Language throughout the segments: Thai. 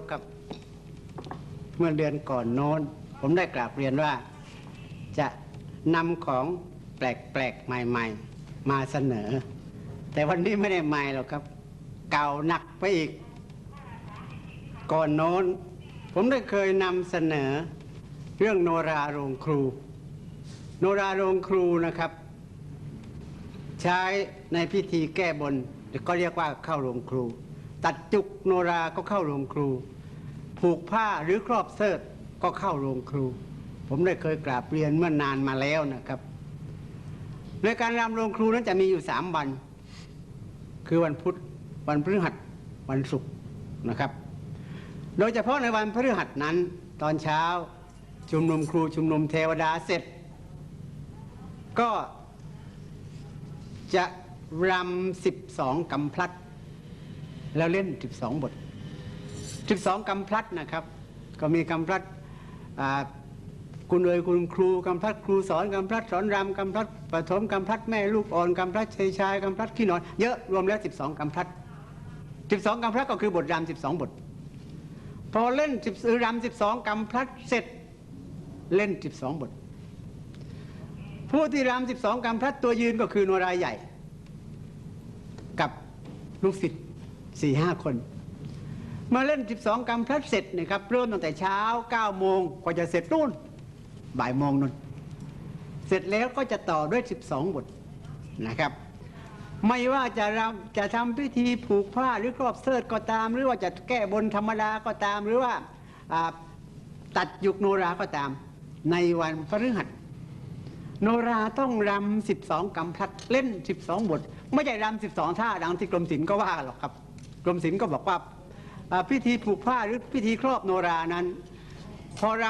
พครับ เมื่อเดือนก่อนโน้น ผมได้กราบเรียนว่า จะนำของแปลกๆ ใหม่ ๆ มาเสนอ แต่วันนี้ไม่ได้ใหม่หรอกครับ เก่าหนักไปอีก ก่อนโน้น ผมได้เคยนำเสนอ เรื่องโนราโรงครู โนราโรงครูนะครับ ใช้ในพิธีแก้บนก็เรียกว่าเข้าโรงครู ตัดจุกโนราก็เข้าโรงครู ผูกผ้าหรือครอบเสิร์ตก็เข้าโรงครู ผมได้เคยกราบเรียนเมื่อนานมาแล้วนะครับในการรำโรงครูนั้นจะมีอยู่สามวัน คือวันพุธวันพฤหัสวันศุกร์นะครับ โดยเฉพาะในวันพฤหัสนั้น ตอนเช้าชุมนุมครูชุมนุมเทวดาเสร็จ ก็จะรำสิบสองกำพลัด แล้วเล่นสิบทสิบสองกำพลัดนะครับ ก็มีกำพลัดคุณเอ๋ยคุณครูกำพลัดครูสอนกำพลัดสอนรำกำพลัดปฐมกำพลัดแม่ลูกอ่อนกำพลัดชายชายกำพลัดขี้นอนเยอะรวมแล้วสิบสองกำพลัดสิบสองกำพลัดก็คือบทรำสิบท พอเล่นสิบรำสิบสองกำพลัดเสร็จเล่นสิบท ผู้ที่รำสิบสองกำพลัดตัวยืนก็คือโนรายใหญ่ กับลูกศิษย์ สี่ห้าคนมาเล่น 12กำพลัดเสร็จนะครับเริ่มตั้งแต่เช้า9โมงกว่าจะเสร็จนู่นบ่ายโมงนู่นเสร็จแล้วก็จะต่อด้วย 12 บทนะครับ ไม่ว่าจะรำจะทำพิธีผูกผ้าหรือครอบเสิร์ตก็ตาม หรือว่าจะแก้บนธรรมดาก็ตาม หรือว่าตัดยุกโนราก็ตาม ในวันพฤหัสโนราต้องรำสิบสองกำพลัดเล่นสิบสองบท ไม่ใช่รำสิบสองท่าดังที่กรมศิลป์ก็ว่าหรอกครับ รมศิลป์ก็บอกว่าพิธีผูกผ้าหรือพิธีครอบโนรานั้น พอร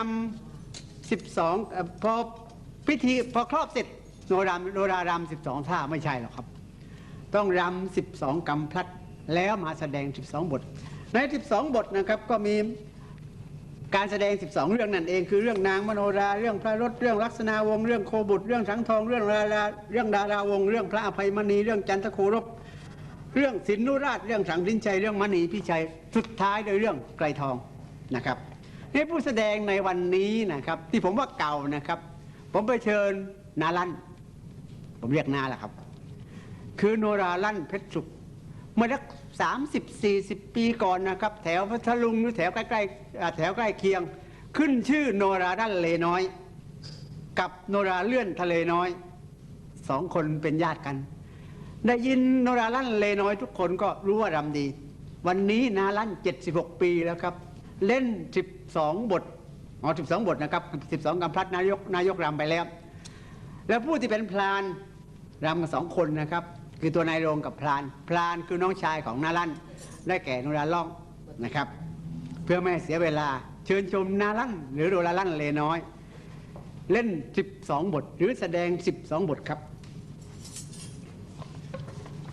ำสิบสองพอพิธีพอครอบเสร็จโนรามโนรารำสิบสองท่าไม่ใช่หรอกครับ ต้องรำสิบสองกำพลัดแล้วมาแสดงสิบสองบท ในสิบสองบทนะครับก็มีการแสดง 12 เรื่องนั่นเองคือเรื่องนางมโนรา เรื่องพระรถเรื่องลักษณาวงเรื่องโคบุตรเรื่องสังทอง เรื่องดาราเรื่องดาราวงเรื่องพระอภัยมณี เรื่องจันทโครบ เรื่องสินนุราชเรื่องสังลินชัยเรื่องมณีพิชัยสุดท้ายโดยเรื่องไกรทองนะครับนี่ผู้แสดงในวันนี้นะครับ ที่ผมว่าเก่านะครับ ผมไปเชิญนาลันผมเรียกนาแหละครับ คือโนราลั่นเพชรสุขเมื่อสักสามสิบสี่สิบปีก่อนนะครับ แถวพัทลุงหรือแถวใกล้ๆแถวใกล้เคียง ขึ้นชื่อโนราด้านเลน้อย กับโนราเลื่อนทะเลน้อยสองคนเป็นญาติกัน ได้ยินโนราลั่นเลน้อยทุกคนก็รู้ว่ารำดี วันนี้นาลั่น 76 ปีแล้วครับ เล่น 12 บทอ๋อ12 บทนะครับ 12กำพลัดนายกนายกรำไปแล้ว แล้วผู้ที่เป็นพรานรำกันสองคนนะครับ คือตัวนายโรงกับพรานพรานคือน้องชายของนาลั่น ได้แก่โนราล่องนะครับ เพื่อไม่ให้เสียเวลาเชิญชมนาลั่น หรือโนราลั่นเลน้อย เล่น 12 บท หรือแสดง 12 บทครับ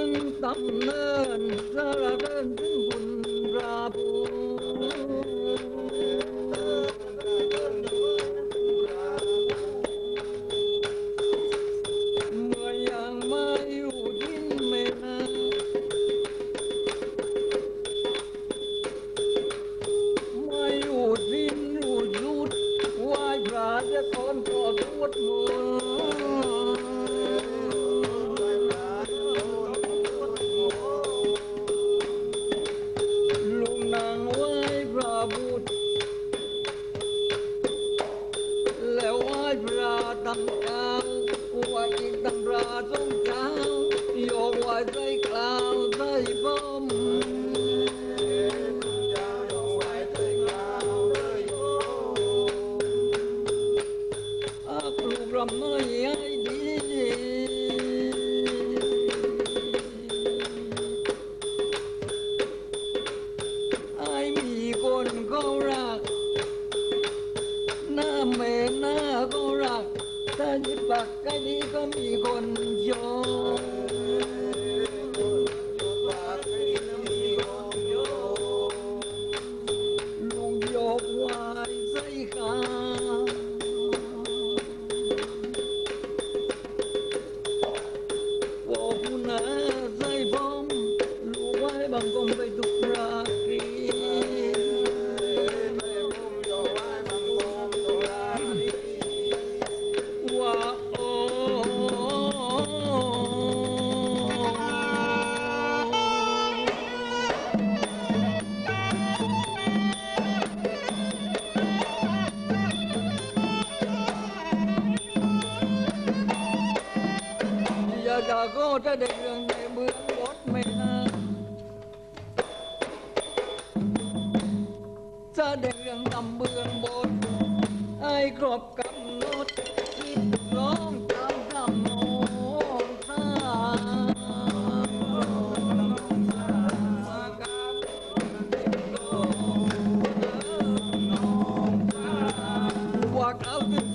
กขึ้นตำเนิน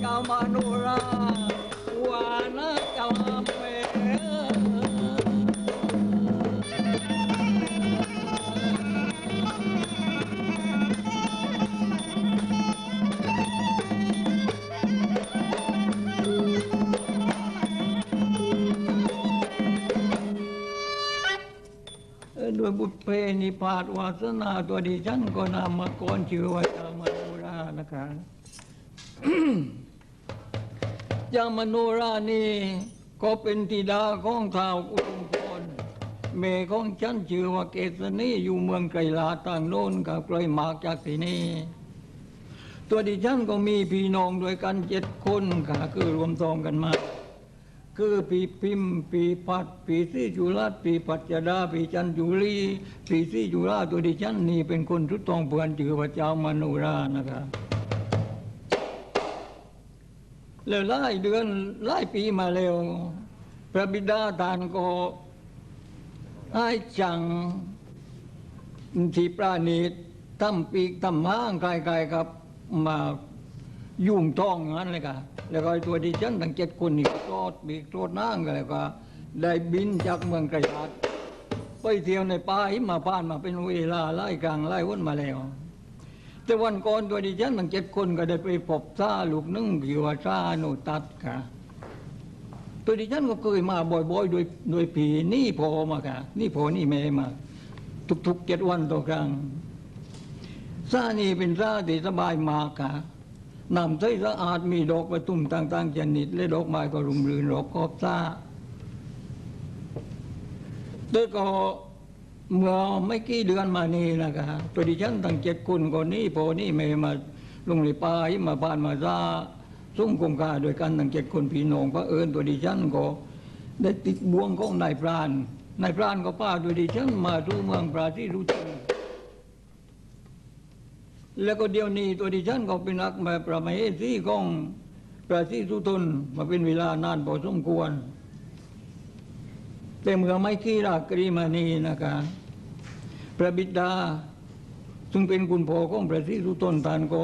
เขามาโนราวานะเจ้าอาเมเอ่อด้วยบุพเพนิพาตวาสนาตัวดิฉันก็นามก่อนชื่อว่าจามโนรานะครับ จามโนรานี่ก็เป็นธิดาของท้าวอุดมพรเมของฉันชื่อว่าเกษณีอยู่เมืองไกรลาต่างโน้นกับไกลหมากจากที่นี่ตัวดิฉันก็มีพี่น้องด้วยกันเจ็ดคนค่ะคือรวมซองกันมา คือปีพิมพ์ปีพัดปีซีจุราชปีปัจจดาปีจันจุลีปีซีจุราชตัวดิฉันนี่เป็นคนทุตตองเพื่อนจือพระเจ้ามโนรานะครับ แล้วหลายเดือนหลายปีมาแล้ว พระบิดาทานก็ให้จังที่ปราณีตทำปีกทำห้างกายๆครับมายุ่งท้องงั้นเลยค่ะแล้วก็ตัวดิฉันทั้งเจ็ดคนนี่ก็โทษปีกโทษนั่งกันแล้วก็ ได้บินจากเมืองไกรลาดไปเที่ยวในป่าหิมาพานมาเป็นเวลาไล่กลางไล่วนมาแล้ว แต่วันก่อนตัวดิฉันทั้งเจ็ดคนก็ได้ไปพบซาลูกนึ่งอยู่ว่าซาโนตัดค่ะ ตัวดิฉันก็เคยมาบ่อยๆโดยโดยผีนี่พอมาค่ะ นี่พอนี่แม่มา ทุกๆเจ็ดวันต่อครั้งซานี่เป็นซาที่สบายมากค่ะนำใสสะอาดมีดอกประตุ่มต่างๆชนิดและดอกไม้ก็รุมรื่นรอบขอบซาแต่ก็ เมื่อไม่กี่เดือนมานี้นะครับตัวดิฉันตั้งเจ็ดคนคนนี้พอนี่ไม่มาลงในป่าให้มาบ้านมาซาซุ่มกงกาโดยกันตั้งเจ็ดคนพี่น้องพระเอิญตัวดิฉันก็ ได้ติดบ่วงของนายพรานนายพรานก็ป้าตัวดิฉันมาทูเมืองปราที่รู้จักแล้วก็เดี๋ยวนี้ตัวดิฉันก็เป็นนักแบบประมาณที่ของปราที่สุทนมาเป็นเวลานานพอสมควร แต่เมื่อไม่กี่รากรีมานีนะครับพระบิดา ซึ่งเป็นคุณพ่อของพระศรีสุตนทานก็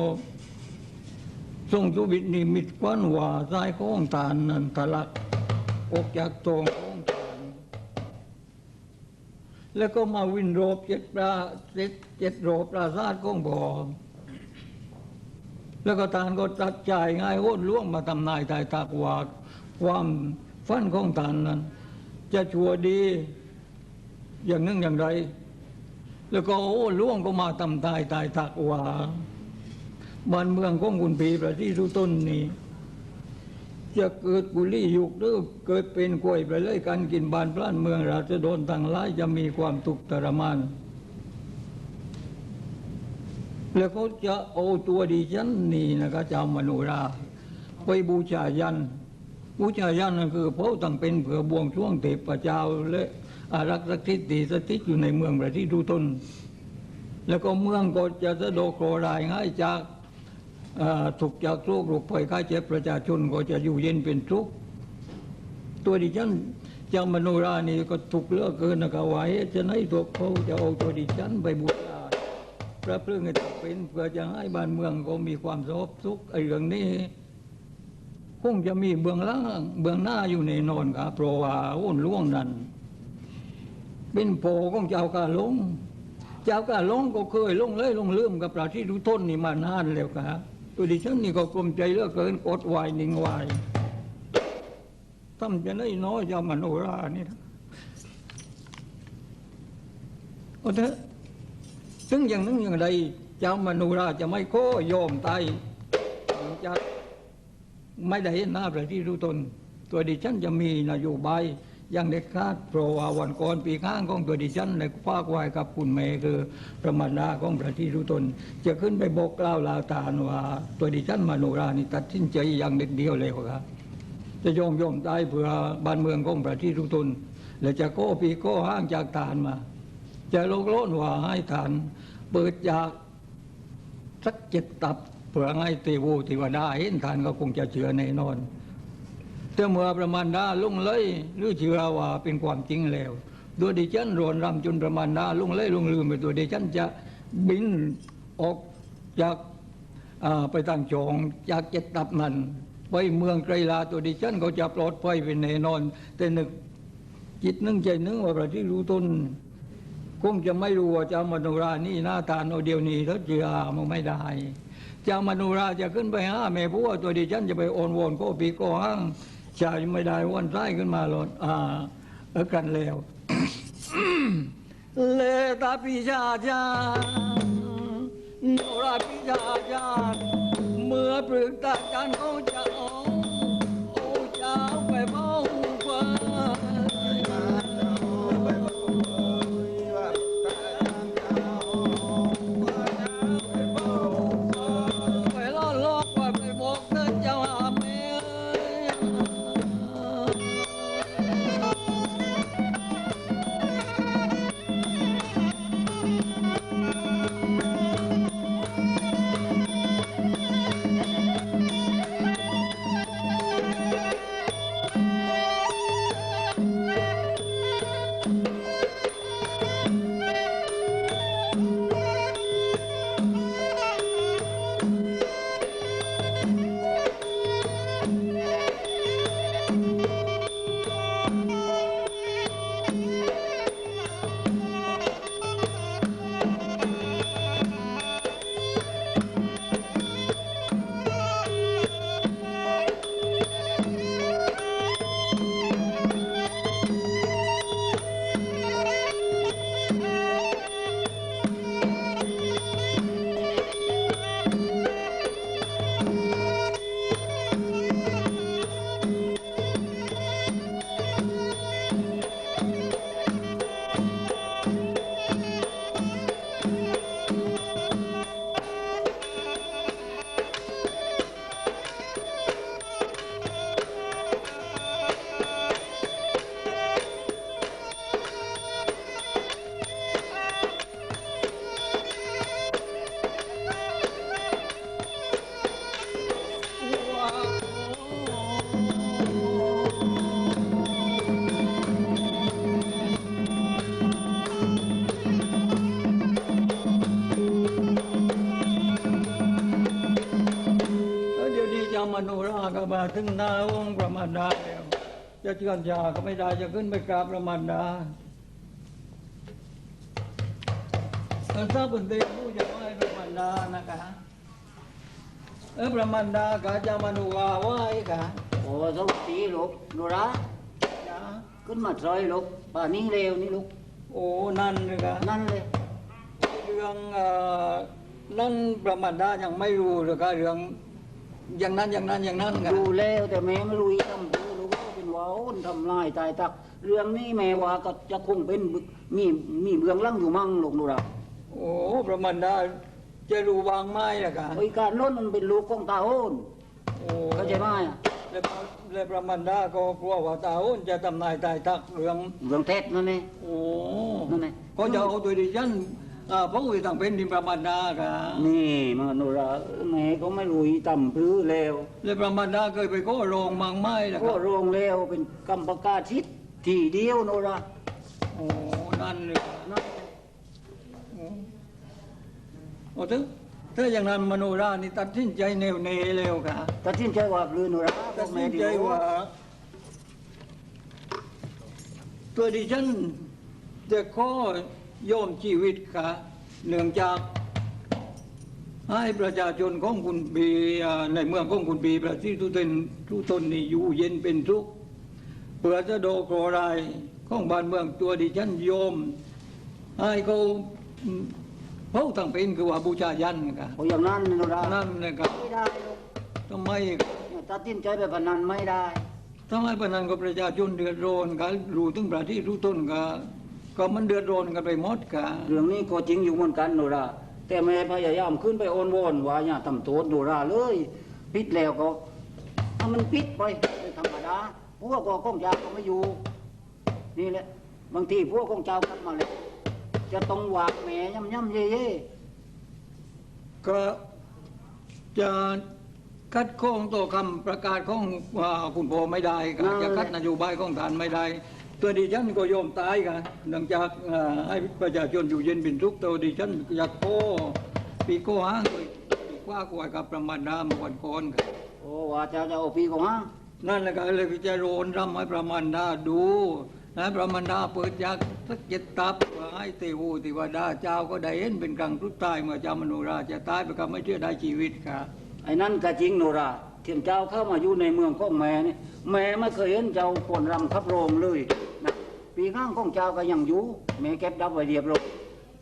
ทรงสุบิตนิมิตควันว่าซ้ายของทานนันทลักออกจากตรงของทานแล้วก็มาวินโรบเจ็ดปลาเจ็ดเจ็ดโรบปราซาทของบ่อแล้วก็ทานก็ตัดใจง่ายโหดล่วงมาทำนายตายตากว่าความฟันของทานนั้น จะชัวดี อย่างนึ่งอย่างไร แล้วก็โอ้ล่วงก็มาทำตายตายตักว่าบ้านเมืองของคุณปีประที่สุต้นนี้จะเกิดกุลี่ยุกหรือเกิดเป็นกล้วยไปเลยการกินบ้านพลานเมืองราจะโดนต่างร้ายจะมีความทุกข์ทรมาน แล้วเขาจะเอาตัวดิฉันนี่นะครับจะเอามโนรา ไปบูชายัน บูชายันนั่นคือเพราะตั้งเป็นเผื่อบวงช่วงเทพเจ้าและอารักษ์ศักดิ์สิทธิ์ดีสถิตอยู่ในเมืองประที่ดูตน แล้วก็เมืองก็จะสะดวกโครายง่ายจากถูกจากโรคโรคภัยไข้เจ็บประชาชนก็จะอยู่เย็นเป็นสุขตัวดิฉันจ้ามโนรานี่ก็ถูกเลือกเกินนะครับไว่าเอ๊ะจะให้ตัวเขาจะเอาตัวดิฉันไปบูชาพระเพลิงให้เป็นเพื่อจะให้บ้านเมืองก็มีความสงบสุขไอ้เรื่องนี้ คงจะมีเบื้องล่างเบื้องหน้าอยู่ในนอนครับเพราะว่าวุ่นล่วงนั้น เป็นโพของเจ้ากาลง เจ้ากาลงก็เคยลงเลยลงเลื่อมกับปราที่รู้ต้นนี่มานานแล้วครับตัวดิฉันนี่ก็กลมใจเหลือกเกินอดวายนิ่งวายทำจะได้น้อยจ้ามโนรานี่นะโอ้เถอะซึ่งอย่างนึงอย่างใดเจ้ามโนราจะไม่โค้ยอมตายจะ ไม่ได้เห็นหน้าพระที่รู้ตน ตัวดิฉันจะมีนโยบายอย่างเด็ดขาดเพราะว่าวันก่อนปีข้างของตัวดิฉันในภาคไว้กับคุณเมย์คือประมาณนาของพระที่รู้ตน จะขึ้นไปบอกกล่าวลาวตาลว่าตัวดิฉันมโนรานี่ตัดสินใจอย่างเด็ดเดียวเลยครับจะยอมยอมตายเพื่อบ้านเมืองของพระที่รู้ตน และจะโก้ปีโก้ห้างจากทานมา จะโลกโลนว่าให้ทาน เปิดจากสักเจ็ดตับ เผื่อให้เทวูเทวดาเห็นทานก็คงจะเชื่อแน่นอนแต่เมื่อประมาณดาลุงเลยหรือเชื่อว่าเป็นความจริงแล้ว ตัวดิฉันรวนรำจนประมาณดาลุงเลยลุงลืมไปตัวดิฉันจะบินออกจากไปตั้งจองจากเจ็ดตับนั้นไปเมืองไกรลาตัวดิฉันก็จะปลอดภัยเป็นแน่นอน แต่นึกจิตนึงใจนึงว่าพระที่รู้ตนคงจะไม่รู้ว่าจ้ามโนรานี่หน้าตาโนเดียวนี้ถ้าเจือมันไม่ได้ เจ้ามนุราจะขึ้นไปห้าเมพัวตัวดิฉันจะไปโอนวอนก็ปีก็ห้างชายไม่ได้วันไส้ขึ้นมาหลอนอ่าเออกันแล้วเลตาปิชาจารโนราปิชาจารเมื่อปรึกตากันเขาจะออก มาถึงหน้าองค์พระมารดาแล้วจะเชื่อนชาก็ไม่ได้จะขึ้นไปกราบพระมารดาท่านทราบเป็นเด็กผู้จะไหว้พระมารดานะคะเออพระมารดากาจะมานุวาไหว้กะโอ้สวัสดีลูกโนราจ้าขึ้นมาซอยลูกป่านนี้เร็วนี่ลูกโอ้นั่นเลยกะนั่นเลยเรื่องเอ่อนั่นประมาณดายังไม่รู้เลยก็เรื่อง อย่างนั้นอย่างนั้นอย่างนั้นกันดูแล้วแต่แม่ไม่รู้อีทำดูลูกก็เป็นว่าโอนทำลายตายตัก เรื่องนี้แม่ว่าก็จะคงเป็นบึกมีมีเบื้องหลังอยู่มั่งลูกโนราโอ้ประมาณดาจะรู้วางไม้ละกันไอ้การโน้นมันเป็นลูกของตาโอนโอ้เข้าใจไหมอะแล้วแล้วประมาณดาก็กลัวว่าตาโอนจะทำนายตายตักเรื่องเรื่องเท็จนั่นเองโอ้นั่นไงก็จะเอาตัวดิฉัน อ่าพระอุยต่างเป็นดินประมาณดากันนี่มันโนราแม่ก็ไม่รู้อีทำพื้แล้วแล้วประมาณดาเคยไปก็โรงบางไม้ละคก็รับโรงแล้วเป็นกรรมประกาศชิดทีเดียวโนราโอ้นั่นเลยนั่นโอ้ถึงถ้าอย่างนั้นมโนรานี่ตัดสินใจแนวเนเร็วค่ะตัดสินใจว่าลือโนราตัดแม่สินดีใจว่า ตัวดิฉันจะขอ ยอมชีวิตค่ะเนื่องจาก ให้ประชาชนของคุณบีอ่าในเมืองของคุณบีประเทศทุกตนทุกตนนี่อยู่เย็นเป็นทุกข์เพื่อจะโดโกรไรายของบ้านเมืองตัวดิฉันโยมให้เขาอืมเผาทั้งเป็นคือว่าบูชายันค่ะโอ้อย่างนั้นโนรานั่นนะครับไม่ได้ลูกทำไมเนี่ยตัดสินใจไปพนันไม่ได้ทำไมปนันก็ประชาชนเดือดร้อนกันรู้ถึงประเทศรู้ต้นก็ ก็มันเดือดร้อนกันไปหมดกะเรื่องนี้ก็จริงอยู่เหมือนกันโนราแต่แม่พยายามขึ้นไปโอนวอนว่าอย่าทำโทษโนราเลยปิดแล้วก็ถ้ามันปิดไปเป็นธรรมดาพวกก็ของเจ้าก็ไม่อยู่ นี่แหละ บางทีพวกของเจ้ากลับมาเลยจะต้องวางแม่ย่ำย่ำเย่เย่ก็จะคัดข้องต่อคำประกาศของอ่าคุณพ่อไม่ได้ก็จะคัดนโยบายของฐานไม่ได้ ตัวดิฉันก็ยอมตายกันเนื่องจากอ่าให้ประชาชนอยู่เย็นเป็นทุกข์ตัวดิฉันอยากโค้ปีโก้ห้างเลยปีกว่ากว่ากับประมาณน้ำวันก่อนกันโอ้ว่าเจ้าจะเอาปีของห้างนั่นแหละก็เลยจะโรนรำให้ประมาณดาดูนะประมาณดาเปิดยักษ์สักเจ็ดตับว่าให้เทวูติวดาเจ้าก็ได้เห็นเป็นกลางทุกตายเมื่อเจ้ามโนราจะตายไปก็ไม่เชื่อได้ชีวิตค่ะไอ้นั่นก็จริงโนรา เทียมเจ้าเข้ามาอยู่ในเมืองของแม่นี่แม่ไม่เคยเห็นเจ้าฝนรำทับโรงเลยนะปีข้างของเจ้าก็ยังอยู่แม่เก็บดับไว้เรียบร้อย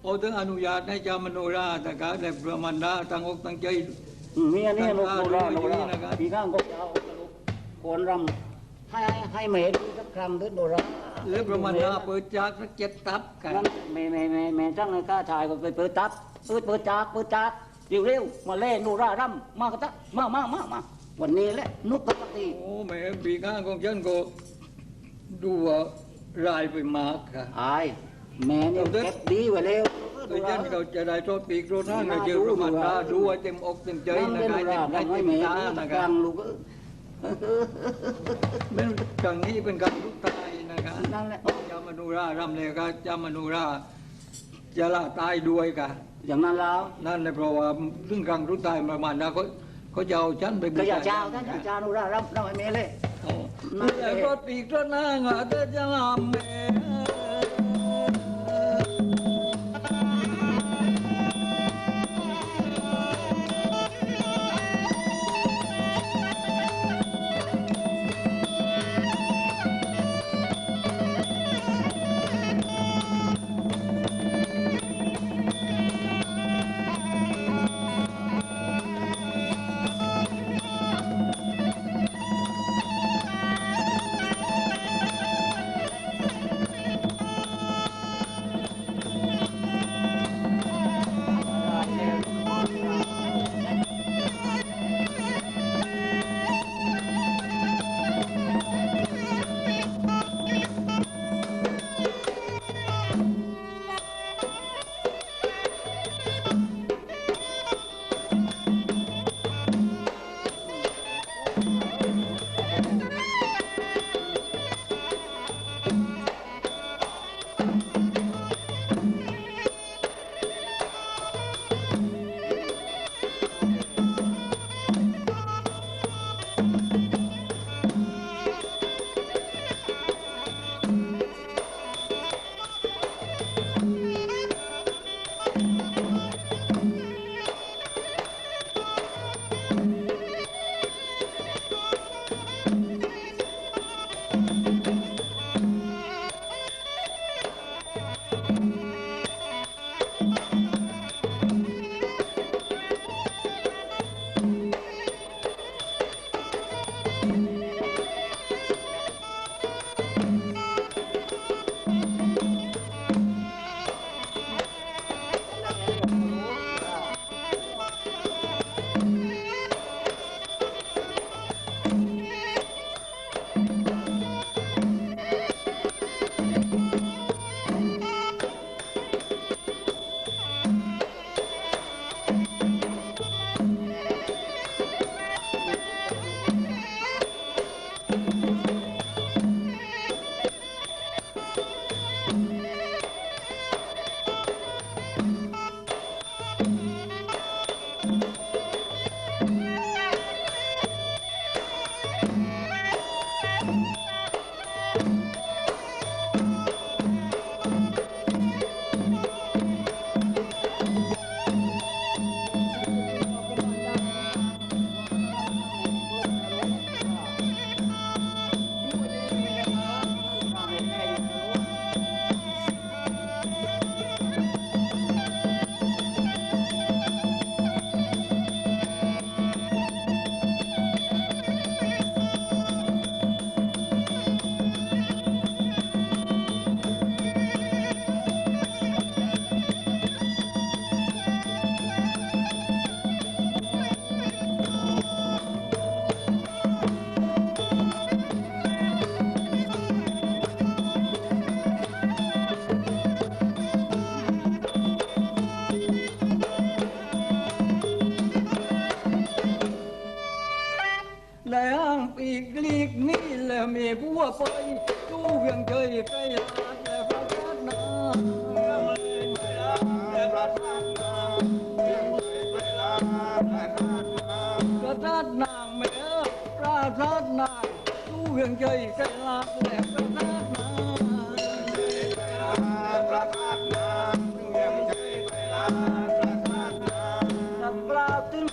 เอาถึงอนุญาตให้เจ้ามโนราแต่ก็ได้ประมาณดาตั้งอกตั้งใจอืมมีอันนี้ลูกโนราโนรานะครับปีข้างของเจ้าก็ลูกฝนรำให้ให้ให้แม่ดูสักครั้งเถิดโนราหรือประมาณดาเปิดยักษ์สักเจ็ดตับกันนั่นแม่แม่แม่แม่จ้างให้ข้าชายก็ไปเปิดตับเปิดเปิดจากเปิดจากเร็วเร็วๆมาเล่นโนรารำมากระตะมามามามา วันนี้แหละนุกปกติโอ้แม่ปีข้างของฉันก็ดูว่ารายไปมากค่ะอายแม่เนี่ยเก็บดีไว้เร็วไอ้ฉันก็จะได้โทษปีกโทษท่านก็เจอประมาณดาดูว่าเต็มอกเต็มใจนั่งนะเล่นครับโนราเต็มใจทำให้เต็มแม่ตาดูนะสักคครัรั้บงลูกเอ้ยเป็นครั้งนี้เป็นการลุกตายนะครับนั่นแหละจามนุรารำเลยก็จามนุราจะละตายด้วยกันอย่างนั้นแล้ว นั่นเลยเพราะว่าซึ่งครั้งลุกตายประมาณนั้นเขาเขาจะเอาฉันไปบูก็ อย่าชาเจ้าท่านอย่าเจ้าโนรารำรำ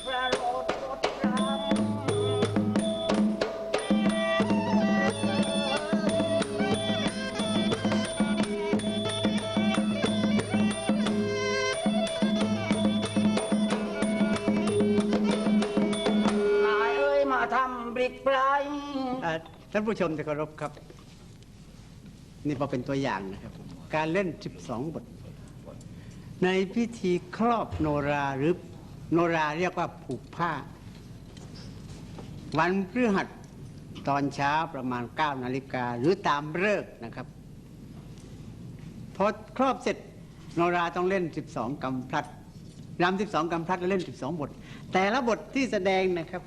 พระโอษฐ์รถครับนายเอ้ยมาทำบริกไพรอ่าท่านผู้ชมที่เคารพครับ นี่พอเป็นตัวอย่างนะครับ การเล่น 12 บท ในพิธีครอบโนราหรือ โนราเรียกว่าผูกผ้า วันพฤหัสตอนเช้าประมาณ 9 นาฬิกาหรือตามเลิกนะครับพอครอบเสร็จโนราต้องเล่น 12กำพลัดรำ12กำพลัดแล้วเล่น 12 บท แต่ละบทที่แสดงนะครับ